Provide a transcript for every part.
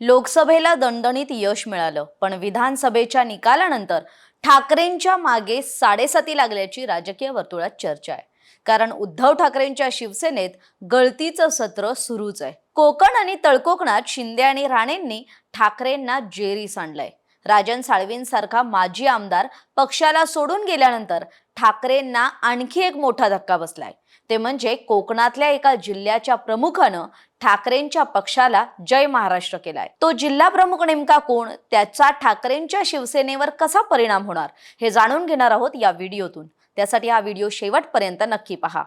लोकसभेला दणदणीत यश मिळालं पण विधानसभेच्या निकालानंतर ठाकरेंच्या मागे साडेसाती लागल्याची राजकीय वर्तुळात चर्चा आहे. कारण उद्धव ठाकरेंच्या शिवसेनेत गळतीचं सत्र सुरूच आहे. कोकण आणि तळकोकणात शिंदे आणि राणेंनी ठाकरेंना जेरी सांडलंय राजन साळवींसारखा माजी आमदार पक्षाला सोडून गेल्यानंतर ठाकरेंना आणखी एक मोठा धक्का बसलाय. ते म्हणजे कोकणातल्या एका जिल्ह्याच्या प्रमुखानं ठाकरेंच्या पक्षाला जय महाराष्ट्र केलाय. तो जिल्हा प्रमुख नेमका कोण? त्याचा ठाकरेंच्या शिवसेनेवर कसा परिणाम होणार? हे जाणून घेणार आहोत या व्हिडिओतून. त्यासाठी हा व्हिडिओ शेवटपर्यंत नक्की पहा.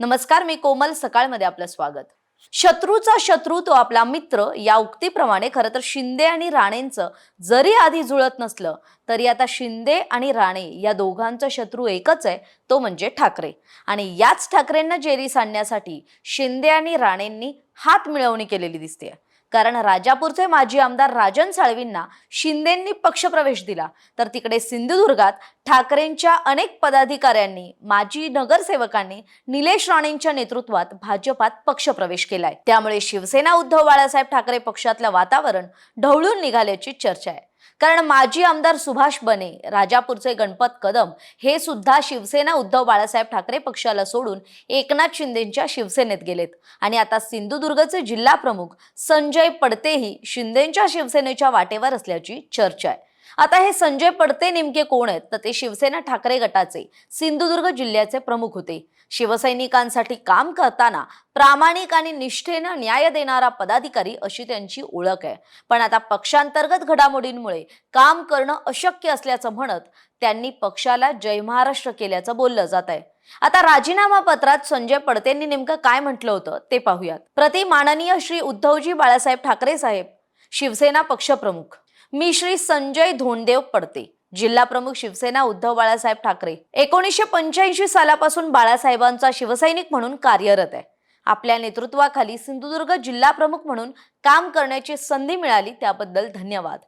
नमस्कार मी कोमल. सकाळमध्ये आपलं स्वागत. शत्रूचा शत्रू तो आपला मित्र या उक्तीप्रमाणे खरं तर शिंदे आणि राणेंचं जरी आधी जुळत नसलं तरी आता शिंदे आणि राणे या दोघांचा शत्रू एकच आहे तो म्हणजे ठाकरे. आणि याच ठाकरेंना जेरी सांडण्यासाठी शिंदे आणि राणेंनी हात मिळवणी केलेली दिसते कारण राजापूरचे माजी आमदार राजन साळवींना शिंदेंनी पक्षप्रवेश दिला. तर तिकडे सिंधुदुर्गात ठाकरेंच्या अनेक पदाधिकाऱ्यांनी माजी नगरसेवकांनी निलेश राणेंच्या नेतृत्वात भाजपात पक्षप्रवेश केलाय. त्यामुळे शिवसेना उद्धव बाळासाहेब ठाकरे पक्षातलं वातावरण ढवळून निघाल्याची चर्चा आहे. कारण माजी आमदार सुभाष बने राजापूरचे गणपत कदम हे सुद्धा शिवसेना उद्धव बाळासाहेब ठाकरे पक्षाला सोडून एकनाथ शिंदेच्या शिवसेनेत गेलेत. आणि आता सिंधुदुर्गचे जिल्हा प्रमुख संजय पडतेही शिंदेच्या शिवसेनेच्या वाटेवर असल्याची चर्चा आहे. आता हे संजय पडते नेमके कोण आहेत? तर ते शिवसेना ठाकरे गटाचे सिंधुदुर्ग जिल्ह्याचे प्रमुख होते. शिवसैनिकांसाठी काम करताना प्रामाणिक आणि निष्ठेनं न्याय देणारा पदाधिकारी अशी त्यांची ओळख आहे. पण आता पक्षांतर्गत घडामोडींमुळे काम करणं अशक्य असल्याचं म्हणत त्यांनी पक्षाला जय महाराष्ट्र केल्याचं बोललं जात आहे. आता राजीनामा पत्रात संजय पडतेंनी नेमकं काय म्हटलं होतं ते पाहूयात. प्रति माननीय श्री उद्धवजी बाळासाहेब ठाकरे साहेब शिवसेना पक्षप्रमुख मी श्री संजय धोंडदेव पडते. जिल्हा प्रमुख शिवसेना उद्धव बाळासाहेब ठाकरे. एकोणीसशे पंच्याऐंशी सालापासून बाळासाहेबांचा शिवसैनिक म्हणून कार्यरत आहे. आपल्या नेतृत्वाखाली सिंधुदुर्ग जिल्हा प्रमुख म्हणून काम करण्याची संधी मिळाली त्याबद्दल धन्यवाद.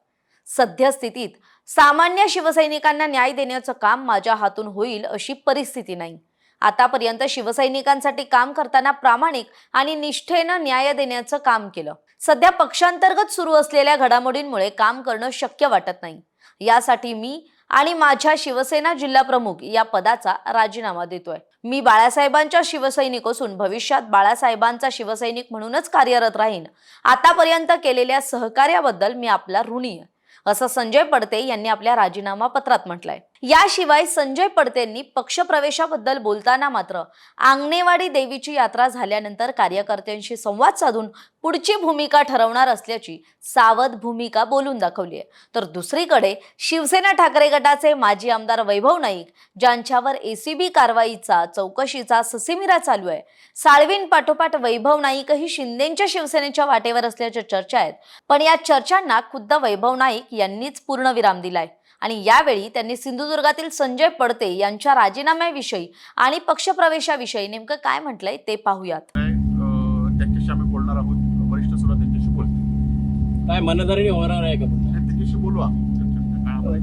सद्यस्थितीत सामान्य शिवसैनिकांना न्याय देण्याचं काम माझ्या हातून होईल अशी परिस्थिती नाही. आतापर्यंत शिवसैनिकांसाठी काम करताना प्रामाणिक आणि निष्ठेनं न्याय देण्याचं काम केलं. सध्या पक्षांतर्गत सुरू असलेल्या घडामोडींमुळे काम करणं शक्य वाटत नाही. यासाठी मी आणि माझ्या शिवसेना जिल्हा प्रमुख या पदाचा राजीनामा देतोय. मी बाळासाहेबांच्या शिवसैनिक असून भविष्यात बाळासाहेबांचा शिवसैनिक म्हणूनच कार्यरत राहीन. आतापर्यंत केलेल्या सहकार्याबद्दल मी आपला ऋणी असं संजय पडते यांनी आपल्या राजीनामा पत्रात म्हटलंय. याशिवाय संजय पडतेंनी पक्षप्रवेशाबद्दल बोलताना मात्र आंगणेवाडी देवीची यात्रा झाल्यानंतर कार्यकर्त्यांशी संवाद साधून पुढची भूमिका ठरवणार असल्याची सावध भूमिका बोलून दाखवली आहे तर दुसरीकडे शिवसेना ठाकरे गटाचे माजी आमदार वैभव नाईक ज्यांच्यावर एसीबी कारवाईचा चौकशीचा ससेमिरा चालू आहे. साळवीन पाठोपाठ वैभव नाईकही शिंदेच्या शिवसेनेच्या वाटेवर असल्याच्या चर्चा आहेत. पण या चर्चांना खुद्द वैभव नाईक यांनीच पूर्णविराम दिलाय. आणि यावेळी त्यांनी सिंधुदुर्गातील संजय पडते यांच्या राजीनाम्याविषयी आणि पक्षप्रवेशाविषयी नेमकं काय म्हटलंय ते पाहूयात. त्यांच्याशी आम्ही बोलणार आहोत. वरिष्ठ सुद्धा त्यांच्याशी बोलतील. काय मनधरणी होणार आहे का त्यांच्याशी बोलू आम्ही.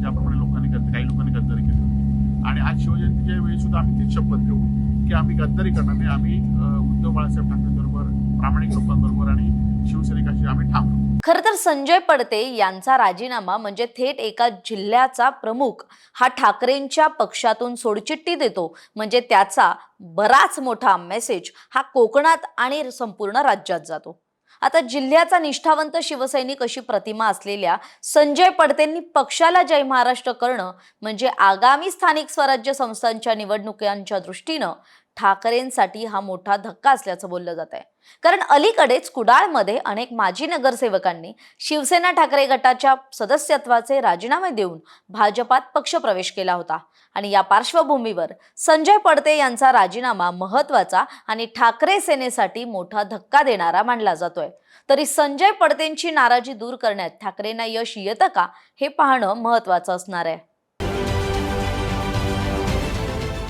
ज्याप्रमाणे लोकांनी गद्दारी काही लोकांनी गद्दारी केली आणि आज शिवजयंतीच्या वेळी सुद्धा आम्ही तीच शपथ घेऊ की आम्ही गद्दारी करणार नाही. आम्ही उद्धव बाळासाहेब ठाकरेंबरोबर प्रामाणिक लोकांबरोबर आणि शिवसैनिकाशी आम्ही ठाम राहू. खर तर संजय पडते यांचा राजीनामा म्हणजे थेट एका जिल्ह्याचा प्रमुख हा ठाकरेंच्या पक्षातून सोडचिठ्ठी देतो. म्हणजे त्याचा बराच मोठा मेसेज हा कोकणात आणि संपूर्ण राज्यात जातो. आता जिल्ह्याचा निष्ठावंत शिवसैनिक अशी प्रतिमा असलेल्या संजय पडतेंनी पक्षाला जय महाराष्ट्र करणं म्हणजे आगामी स्थानिक स्वराज्य संस्थांच्या निवडणुकांच्या दृष्टीनं ठाकरेंसाठी हा मोठा धक्का असल्याचं बोललं जात आहे कारण अलीकडेच कुडाळमध्ये अनेक माजी नगरसेवकांनी शिवसेना ठाकरे गटाच्या सदस्यत्वाचे राजीनामे देऊन भाजपात पक्षप्रवेश केला होता. आणि या पार्श्वभूमीवर संजय पडते यांचा राजीनामा महत्त्वाचा आणि ठाकरे सेनेसाठी मोठा धक्का देणारा मानला जातोय. तरी संजय पडतेंची नाराजी दूर करण्यात ठाकरेंना यश येतं का हे पाहणं महत्वाचं असणार आहे.